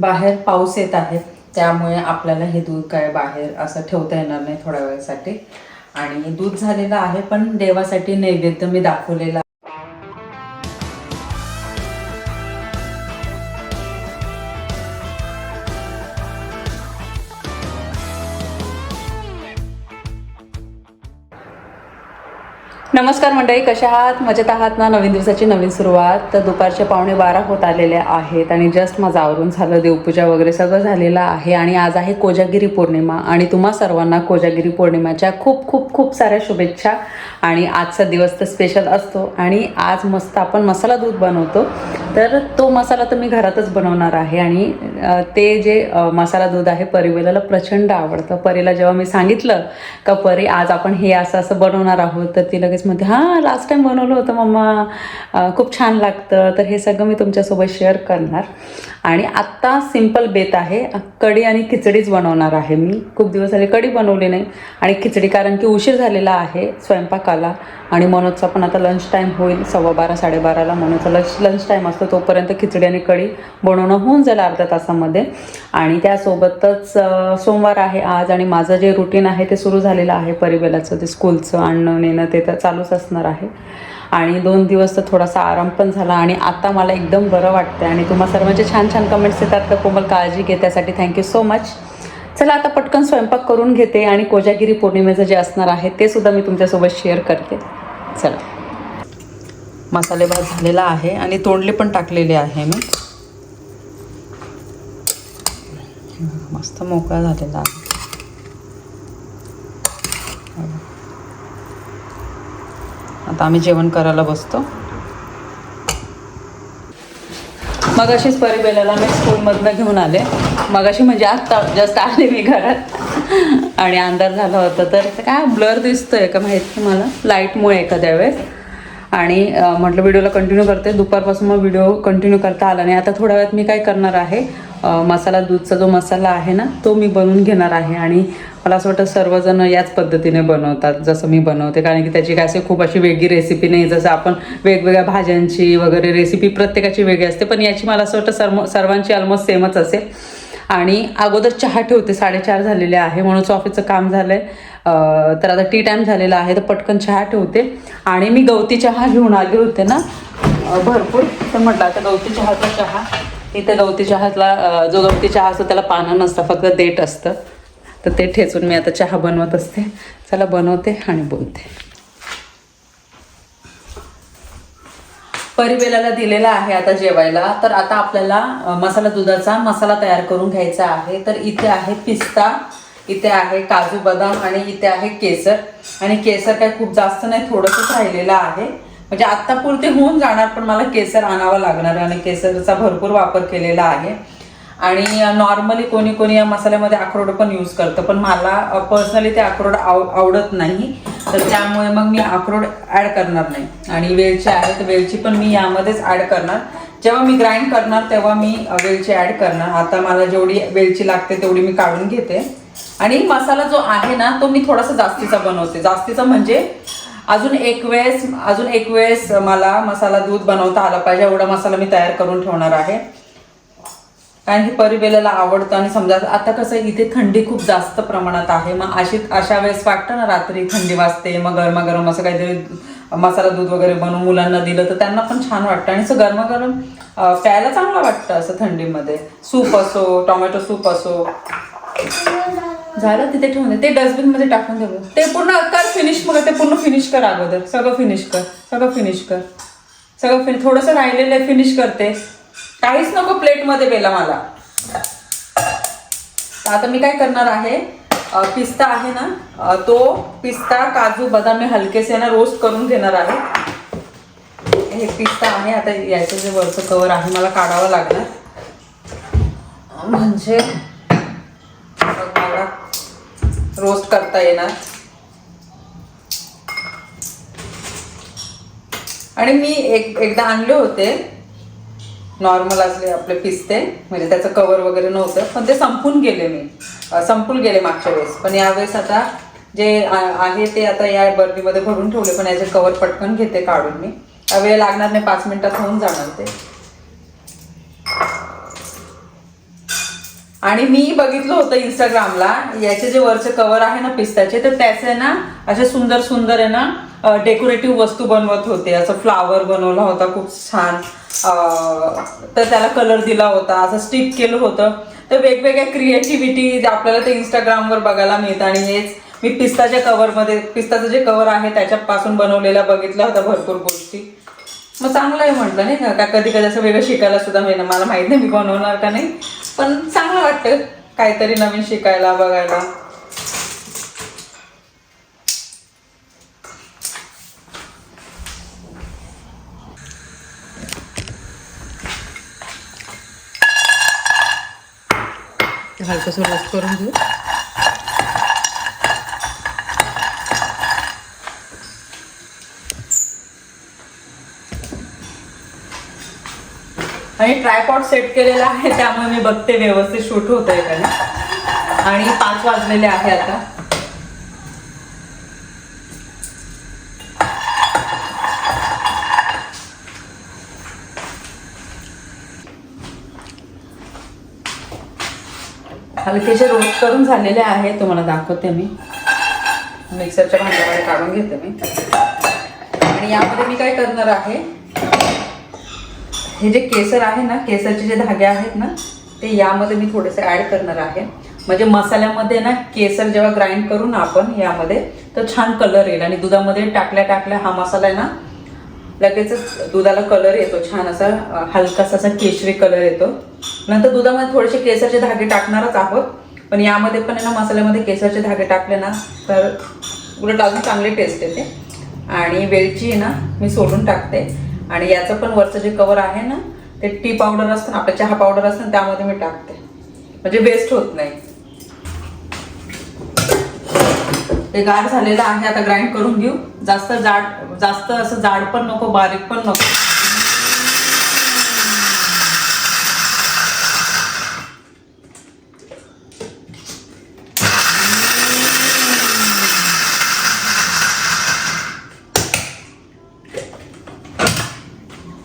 बाहेर पाऊस येत आहे त्यामुळे आपल्याला हे दूध काय बाहेर असं ठेवता येणार नाही थोड्या वेळासाठी. आणि दूध झालेलं आहे पण देवासाठी नैवेद्य मी दाखवलेला नमस्कार मंडळी कशा आहात? मजेत आहात ना? नवीन दिवसाची नवीन सुरुवात. तर दुपारचे पावणे बारा होत आलेले आहेत आणि जस्ट माझं आवरून झालं. देवपूजा वगैरे सगळं झालेलं आहे आणि आज आहे कोजागिरी पौर्णिमा. आणि तुम्हा सर्वांना कोजागिरी पौर्णिमाच्या खूप खूप खूप साऱ्या शुभेच्छा. आणि आजचा दिवस तर स्पेशल असतो. आणि आज मस्त आपण मसाला दूध बनवतो. तर तो मसाला तर मी घरातच बनवणार आहे. आणि ते जे मसाला दूध आहे परिवेलाला प्रचंड आवडतं. परीला जेव्हा मी सांगितलं का परी आज आपण हे असं असं बनवणार आहोत तर ती लगेच म्हणते हां लास्ट टाइम बनवलं होतं मम्मा. खूप छान लागतं. तर हे सगळं मी तुमच्यासोबत शेअर करणार. आणि आत्ता सिंपल बेत आहे. कढी आणि खिचडीच बनवणार आहे मी. खूप दिवस झाले कढी बनवली नाही आणि खिचडी कारण की उशीर झालेला आहे स्वयंपाकाला आणि मनोजचा पण आता लंच टाईम होईल सव्वा बारा साडेबाराला मनोजचा लंच लंच टाईम असतो तोपर्यंत खिचडी आणि कढी बनवणं होऊन जाईल अर्ध्या तासामध्ये. आणि त्यासोबतच सोमवार आहे आज आणि माझं जे रुटीन आहे ते सुरू झालेलं आहे परिवेलाचं ते स्कूलचं आणणं नेणं ते तर चालूच असणार आहे. आणि दोन दिवस तर थोडासा आराम पण झाला आणि आता मला एकदम बरं वाटतं आणि तुम्हा सर्वांचे छान छान कमेंट्स येतात तर कोमल काळजी घे त्यासाठी थँक्यू सो मच चला आता पटकन स्वयंपाक करून घेते आणि कोजागिरी पौर्णिमेचं जे असणार आहे ते सुद्धा मी तुमच्यासोबत शेअर करते. चला. मसाले भात झालेला आहे आणि तोंडले पण टाकलेले आहे मी. मस्त मोकळा झालेला आहे. आता आम्ही जेवण करायला बसतो. मग अशीच परिबेलाला मी स्कूलमधनं घेऊन आले. मग अशी म्हणजे आत्ता जास्त आले मी घरात. आणि अंधार झाला होता. तर ते काय ब्लर दिसतोय का माहिती मला. लाईटमुळे एखाद्या वेळेस. आणि म्हटलं व्हिडिओला कंटिन्यू करते. दुपारपासून मग व्हिडिओ कंटिन्यू करता आला नाही. आता थोड्या वेळात मी काय करणार आहे? मसाला दूधचा जो मसाला आहे ना तो मी बनवून घेणार आहे. आणि मला असं वाटतं सर्वजण याच पद्धतीने बनवतात जसं मी बनवते. कारण की त्याची काय असे खूप अशी वेगळी रेसिपी नाही. जसं आपण वेगवेगळ्या भाज्यांची वगैरे रेसिपी प्रत्येकाची वेगळी असते पण याची मला असं वाटतं सर्व सर्वांची ऑलमोस्ट सेमच असेल. आणि अगोदर चहा ठेवते साडेचार झालेले आहे म्हणून ऑफिसचं काम झालं आहे तर आता टी टाईम झालेला आहे तर पटकन चहा ठेवते. आणि मी गवती चहा घेऊन आले होते ना भरपूर. तर म्हटलं आता गवती चहाचा चहा. इथे गवती चहातला जो गवती चहा असतो त्याला पानं नसतं फक्त देठ असतं. तर ते ठेचून मी आता चहा बनवत असते. चला बनवते आणि बोलते. परिवेलाला दिलेला आहे आता जेवायला. तर आता आपल्याला मसाला दुधाचा मसाला तयार करून घ्यायचा आहे. तर इथे आहे पिस्ता इथे आहे काजू बदाम आणि इथे आहे केसर. आणि केसर काय खूप जास्त नाही थोडंसंच राहिलेलं आहे. म्हणजे आत्तापुरते होऊन जाणार पण मला केसर आणावं लागणार आहे आणि केसरचा भरपूर वापर केलेला आहे. आणि नॉर्मली कोणी कोणी या मसाल्यामध्ये अक्रोड पण यूज करतं पण मला पर्सनली ते अक्रोड आव आवडत नाही. तर त्यामुळे मग मी अक्रोड ॲड करणार नाही. आणि वेलची आहे तर वेलची पण मी यामध्येच ॲड करणार. जेव्हा मी ग्राइंड करणार तेव्हा मी वेलची ॲड करणार. आता मला जेवढी वेलची लागते तेवढी मी काढून घेते. आणि मसाला जो आहे ना तो मी थोडासा जास्तीचा बनवते. जास्तीचा म्हणजे अजून एक वेळेस अजून एक वेळेस मला मसाला दूध बनवता आला पाहिजे. एवढा मसाला मी तयार करून ठेवणार आहे. कारण की परिबेलाला आवडतं आणि समजा आता कसं आहे, इथे थंडी खूप जास्त प्रमाणात आहे मग अशी अशा वेळेस वाटतं ना रात्री थंडी वाजते मग गरमागरम असं काहीतरी मसाला दूध वगैरे बनवून मुलांना दिलं तर त्यांना पण छान वाटतं आणि असं गरमागरम प्यायला चांगलं वाटतं असं थंडीमध्ये. सूप असो टोमॅटो सूप असो. झालं तिथे ठेवून दे. ते डस्टबिनमध्ये टाकून दे. ते पूर्ण कर फिनिश मग ते पूर्ण फिनिश कर अगोदर. सगळं फिनिश कर. सगळं फिनिश कर. सगळं फिनिश थोडंसं राहिलेलं आहे फिनिश करते. काहीच नको प्लेटमध्ये बेला मला. आता मी काय करणार आहे? पिस्ता आहे ना तो पिस्ता काजू बदाम मी हलकेसे ना रोस्ट करून घेणार आहे. हे पिस्ता आहे आता याचं जे वरचं कवर आहे मला काढावं लागणार. म्हणजे मला रोस्ट करता येणार. आणि मी एक एकदा आणले होते. नॉर्मल असले आपले पिस्ते. म्हणजे त्याचं कवर वगैरे नव्हतं. पण ते संपून गेले मी. संपून गेले मागच्या वेळेस. पण यावेळेस आता जे आहे ते आता या बर्दीमध्ये भरून ठेवले. पण याचे कवर पटकन घेते काढून मी. वेळ लागणार नाही. पाच मिनिटात होऊन जाणार ते. आणि मी बघितलं होतं इंस्टाग्रामला याचे जे वरचे कवर आहे ना पिस्ताचे तर त्याचे ना असे सुंदर सुंदर आहे ना डेकोरेटिव्ह वस्तू बनवत होते. असं फ्लावर बनवला होता. खूप छान. तर त्याला कलर दिला होता असं स्टिक केलं होतं. तर वेगवेगळ्या क्रिएटिव्हिटी आपल्याला ते इंस्टाग्रामवर बघायला मिळतं आणि हेच मी पिस्ताच्या कवरमध्ये पिस्ताचं जे कवर आहे त्याच्यापासून बनवलेला बघितला होता भरपूर गोष्टी. मग चांगलं आहे म्हटलं नाही का? का कधी कधी असं वेगळं शिकायला सुद्धा मिळणं मला माहीत नाही मी बनवणार का नाही पण चांगलं वाटतं काहीतरी नवीन शिकायला बघायला. हलकं रोस्ट करून घेऊ. आणि ट्रायपॉट सेट केलेला आहे त्यामुळे मी बघते व्यवस्थित शूट होत आहे का आणि पाच वाजलेले आहे आता. हलकेचे रोस्ट करून झालेले आहे तुम्हाला दाखवते मी. मिक्सरच्या भांड्यामध्ये काढून घेते मी. आणि यामध्ये मी काय करणार आहे हे जे केसर आहे ना केसरचे जे धागे आहेत ना ते यामध्ये मी थोडेसे ॲड करणार आहे. म्हणजे मसाल्यामध्ये ना केसर जेव्हा ग्राइंड करू ना आपण यामध्ये तर छान कलर येईल. आणि दुधामध्ये टाकल्या टाकल्या हा मसाला आहे ना लगेचच दुधाला कलर येतो. छान असा हलकासा असा केशरी कलर येतो. नंतर दुधामध्ये थोडेसे केसरचे धागे टाकणारच आहोत. पण यामध्ये पण आहे ना मसाल्यामध्ये केसरचे धागे टाकले ना तर उलट अजून चांगली टेस्ट येते. आणि वेलची आहे ना मी सोडून टाकते. आणि याचं पण वरचं जे कवर आहे ना ते टी पावडर असतं ना आपलं चहा पावडर असतं ना त्यामध्ये मी टाकते. म्हणजे वेस्ट होत नाही. ते गार झालेलं आहे आता ग्राइंड करून घेऊ. जास्त जाड जास्त असं जाड पण नको बारीक पण नको.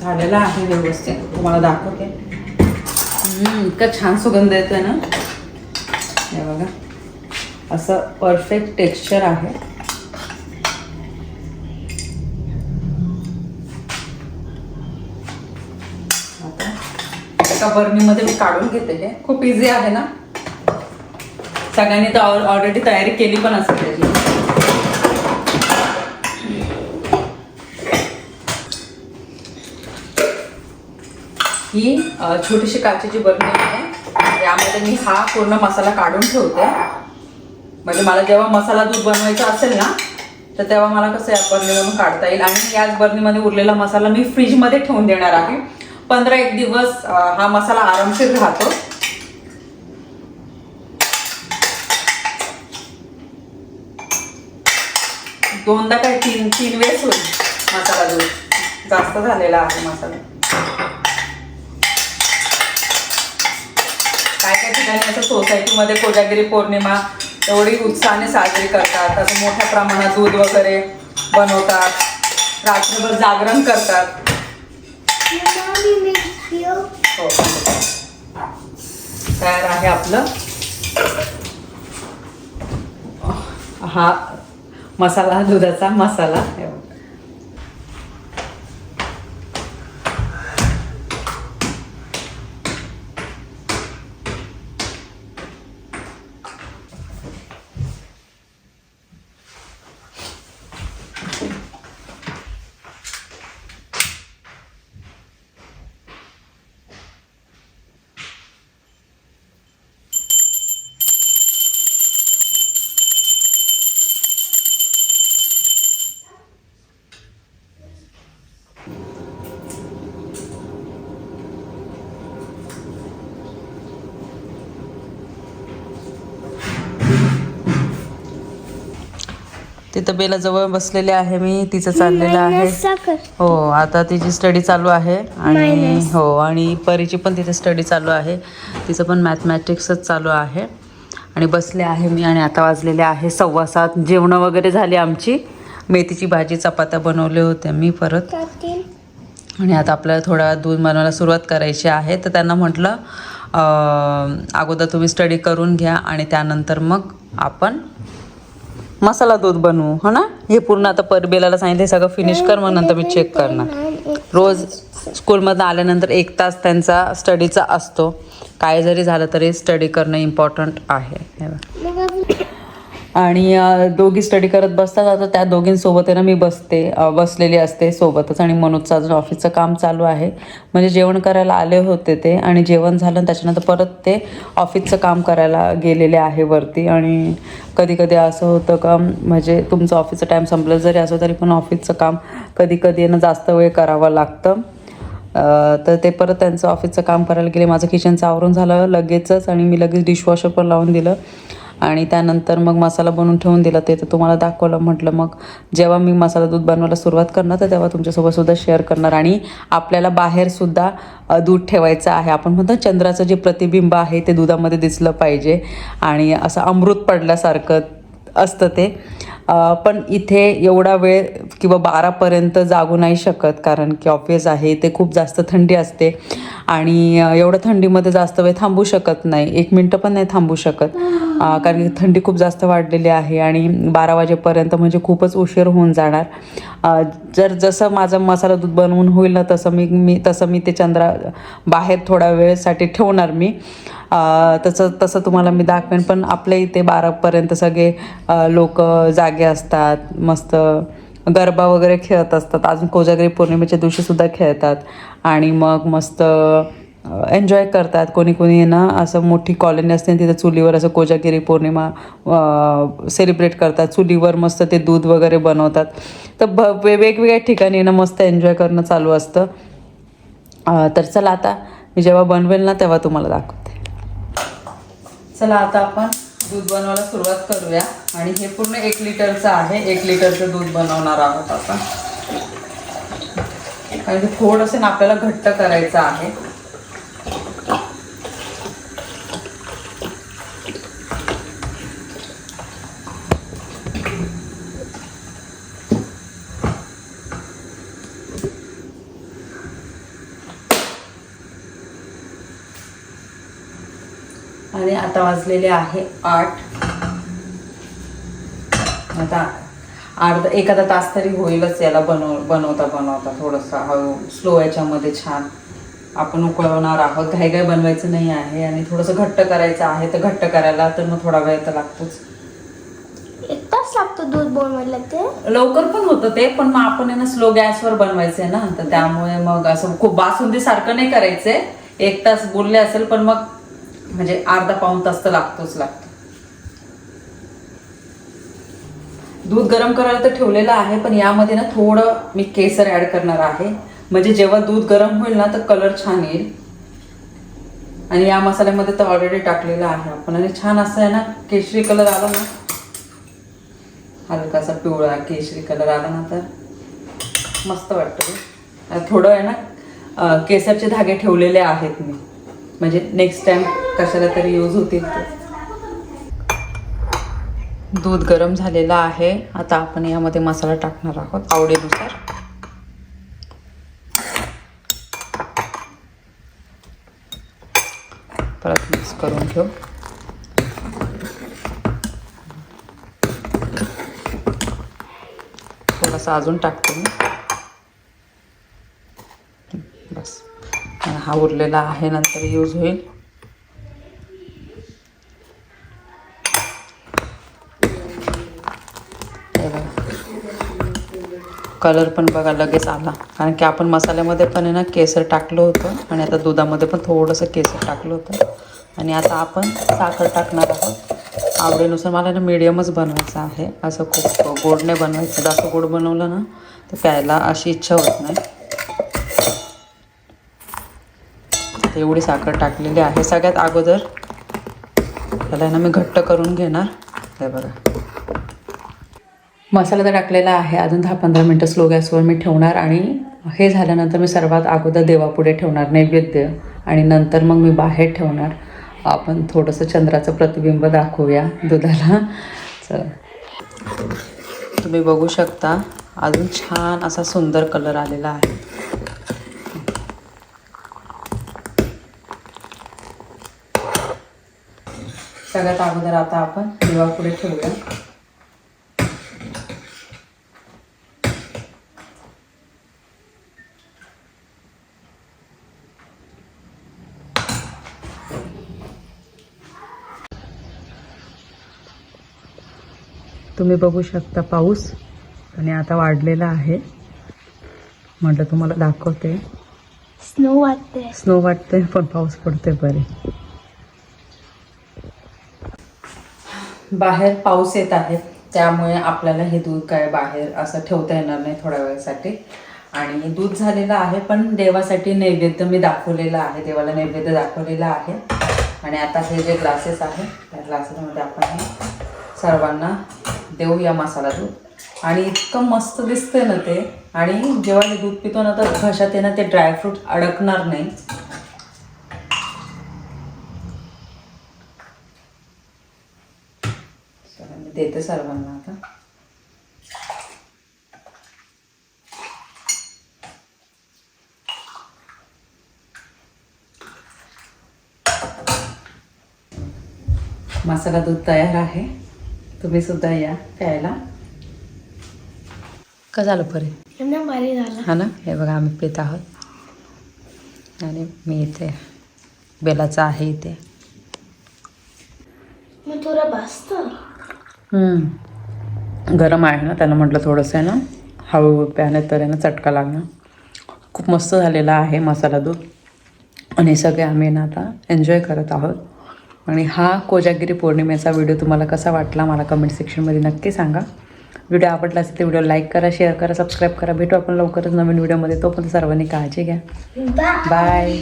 झालेला आहे व्यवस्थित. तुम्हाला दाखवते. इतका छान सुगंध येतोय ना? हे बघा. असं परफेक्ट टेक्स्चर आहे. आता एका बर्नीमध्ये मी काढून घेते हे. खूप इझी आहे ना? सगळ्यांनी तर ऑलरेडी तयारी केली पण असते त्याची. ही छोटीशी काचेची बरणी आहे. यामध्ये मी हा पूर्ण मसाला काढून ठेवते. म्हणजे मला जेव्हा मसाला दूध बनवायचा असेल ना तर तेव्हा मला कसं या बर्नीवरून काढता येईल. आणि याच बरणीमध्ये उरलेला मसाला मी फ्रीजमध्ये ठेवून देणार आहे. पंधरा एक दिवस हा मसाला आरामशीर राहतो. दोनदा काय तीन तीन वेळेस होईल मसाला दूध. जास्त झालेला आहे मसाला. काय काय ठिकाणी असं सोसायटीमध्ये कोजागिरी पौर्णिमा एवढी उत्साहाने साजरी करतात. असं मोठ्या प्रमाणात दूध वगैरे बनवतात. रात्रभर जागरण करतात. हो. तयार आहे आपलं. हा मसाला दुधाचा मसाला. तिथं बेला जवळ बसलेले आहे मी तिचं चाललेलं आहे. हो आता तिची स्टडी चालू आहे आणि. हो आणि परीची पण तिथे स्टडी चालू आहे. तिचं पण मॅथमॅटिक्सच चालू आहे. आणि बसले आहे मी आणि आता वाजलेले आहे सव्वा सात. जेवणं वगैरे झाली आमची. मेथीची भाजी चपात्या बनवले होते मी परत. आणि आता आपल्याला थोडा दूध बनवायला सुरुवात करायची आहे. तर त्यांना म्हटलं अगोदर तुम्ही स्टडी करून घ्या आणि त्यानंतर मग आपण मसाला दूध बनवू हो ना? हे पूर्ण आता परबेलाला सांगितलं हे सगळं फिनिश कर मग नंतर मी चेक करणार. रोज स्कूलमधनं आल्यानंतर एक तास त्यांचा स्टडीचा असतो. काय जरी झालं तरी स्टडी करणं इम्पॉर्टंट आहे. हे आणि दोघी स्टडी करत बसतात. आता त्या दोघींसोबत आहे ना मी बसते बसलेली असते सोबतच आणि मनोजचं अजून ऑफिसचं काम चालू आहे. म्हणजे जेवण करायला आले होते ते आणि जेवण झालं आणि त्याच्यानंतर परत ते ऑफिसचं काम करायला गेलेले आहे वरती. आणि कधी कधी असं होतं का म्हणजे तुमचं ऑफिसचं टाईम संपलं जरी असं तरी पण ऑफिसचं काम कधी कधी ना जास्त वेळ करावं लागतं. तर ते परत त्यांचं ऑफिसचं काम करायला गेले. माझं किचनचं आवरून झालं लगेचच आणि मी लगेच डिशवॉशर पण लावून दिलं. आणि त्यानंतर मग मसाला बनवून ठेवून दिला ते तर तुम्हाला दाखवलं म्हटलं मग जेव्हा मी मसाला दूध बनवायला सुरुवात करणार तर तेव्हा तुमच्यासोबतसुद्धा शेअर करणार. आणि आपल्याला बाहेरसुद्धा दूध ठेवायचं आहे. आपण म्हणतो चंद्राचं जे प्रतिबिंब आहे ते दुधामध्ये दिसलं पाहिजे. आणि असं अमृत पडल्यासारखं असतं ते. पण इथे एवढा वेळ किंवा बारापर्यंत जागू नाही शकत कारण की ऑफिस आहे ते खूप जास्त थंडी असते. आणि एवढं एवढ्या थंडीमध्ये जास्त वेळ थांबू शकत नाही. एक मिनटं पण नाही थांबू शकत. कारण की थंडी खूप जास्त वाढलेली आहे आणि बारा वाजेपर्यंत म्हणजे खूपच उशीर होऊन जाणार. जर जसं माझं मसाला दूध बनवून होईल ना तसं मी मी तसं मी ते चंद्रा बाहेर थोड्या वेळेसाठी ठेवणार मी. तसं तसं तुम्हाला मी दाखवेन पण आपल्या इथे बारापर्यंत सगळे लोक जागे असतात मस्त गरबा वगैरे खेळत असतात. अजून कोजागरी पौर्णिमेच्या दिवशीसुद्धा खेळतात. आणि मग मस्त एन्जॉय करतात. कोणी कोणी ना असं मोठी कॉलनी असते तिथं चुलीवर असं कोजागिरी पौर्णिमा सेलिब्रेट करतात. चुलीवर मस्त ते दूध वगैरे बनवतात. तर भ वेगवेगळ्या ठिकाणी ना मस्त एन्जॉय करणं चालू असतं. तर चला आता मी जेव्हा बनवेल ना तेव्हा तुम्हाला दाखवते. चला आता आपण दूध बनवायला सुरुवात करूया. आणि हे पूर्ण एक लिटरचं आहे. एक लिटरचं दूध बनवणार आहोत आपण. आणि थोडंसं ना आपल्याला घट्ट करायचं आहे आणि आता वाजलेले आहे आठ. आता अर्धा एखादा तास तरी होईलच याला बनव बनवता बनवता. थोडंसं हळू स्लो याच्यामध्ये छान. आपण उकळवणार आहोत. घाई घाई बनवायचं नाही आहे आणि थोडंसं घट्ट करायचं आहे तर घट्ट करायला तर मग थोडा वेळ तर लागतोच. एक तास लागतो दूध बनवायला ते? लवकर पण होतं ते पण मग आपण आहे ना स्लो गॅसवर बनवायचंय ना. तर त्यामुळे मग असं खूप बासुंदी सारखं नाही करायचंय. एक तास बोलले असेल पण मग म्हणजे अर्धा पाऊण तास तर लागतोच लागतो. दूध गरम करायला तर ठेवलेलं आहे पण यामध्ये ना थोडं मी केसर ॲड करणार आहे. म्हणजे जेव्हा दूध गरम होईल ना तर कलर छान येईल. आणि या मसाल्यामध्ये तर ऑलरेडी टाकलेलं आहे आपण. आणि छान असं आहे ना केशरी कलर आला ना. हलकासा पिवळा केशरी कलर आला ना तर. मस्त वाटतं थोडं आहे ना केसरचे धागे ठेवलेले आहेत मी. म्हणजे नेक्स्ट टाइम कशाला तरी यूज होतील दूध गरम झालेलं आहे. आता आपण यामध्ये मसाला टाकणार आहोत आवडीनुसार. परत मिक्स करून घेऊ. थोडासा अजून टाकते मी. हा उरलेला आहे नंतर यूज होईल. कलर पण बघा लगेच आला. कारण की आपण मसाल्यामध्ये पण आहे ना केसर टाकलं होतं आणि आता दुधामध्ये पण थोडंसं केसर टाकलं होतं. आणि आता आपण साखर टाकणार आहोत. आवडीनुसार मला ना मिडियमच बनवायचं आहे. असं खूप गोड नाही बनवायचं. जास्त गोड बनवलं ना तर प्यायला अशी इच्छा होत नाही. तर एवढी साखर टाकलेली आहे. सगळ्यात अगोदर त्याला ना मी घट्ट करून घेणार. हे बघा. मसाला तर टाकलेला आहे. अजून दहा पंधरा मिनटं स्लो गॅसवर मी ठेवणार आणि हे झाल्यानंतर मी सर्वात अगोदर देवापुढे ठेवणार नैवेद्य आणि नंतर मग मी बाहेर ठेवणार. आपण थोडंसं चंद्राचं प्रतिबिंब दाखवूया दुधाला. चला. तुम्ही बघू शकता अजून छान असा सुंदर कलर आलेला आहे. सगळ्यात अगोदर आता आपण दिवा पुढे ठेवूया. तुम्ही बघू शकता पाऊस आणि आता वाढलेला आहे. म्हटलं तुम्हाला दाखवते. स्नो वाटते स्नो वाटते पण पाऊस पडते बरे बाहेर पाऊस येत आहे त्यामुळे आपल्याला हे दूध काय बाहेर असं ठेवता येणार नाही थोड्या वेळासाठी. आणि दूध झालेलं आहे पण देवासाठी नैवेद्य मी दाखवलेला आहे देवाला नैवेद्य दाखवलेला आहे. आणि आता हे जे ग्लासेस आहे त्या ग्लासेसमध्ये आपण हे सर्वांना देऊया मसाला दूध. आणि इतकं मस्त दिसतंय ना ते. आणि जेव्हा हे दूध पितो ना तर घशात आहे ना ते ड्रायफ्रूट अडकणार नाही चला मी देते सर्वांना आता. मसाला दूध तयार आहे. तुम्ही सुद्धा या प्यायला. का झालं परे? हा ना? हे बघा आम्ही पित आहोत. आणि मी इथे बेलाचं आहे इथे. मी थोडं हम्म. गरम आहे ना त्यानं म्हटलं थोडंसं आहे ना हळूहळू प्याने तर आहे ना चटका लागणार खूप मस्त झालेला आहे मसाला दूध. आणि हे सगळे आम्ही ना आता एन्जॉय करत आहोत. आणि हा कोजागिरी पौर्णिमेचा व्हिडिओ तुम्हाला कसा वाटला मला कमेंट सेक्शनमध्ये नक्की सांगा. व्हिडिओ आवडला असेल तर व्हिडिओ लाईक करा शेअर करा सबस्क्राईब करा. भेटू आपण लवकरच नवीन व्हिडिओमध्ये तोपर्यंत सर्वांनी काळजी घ्या. बाय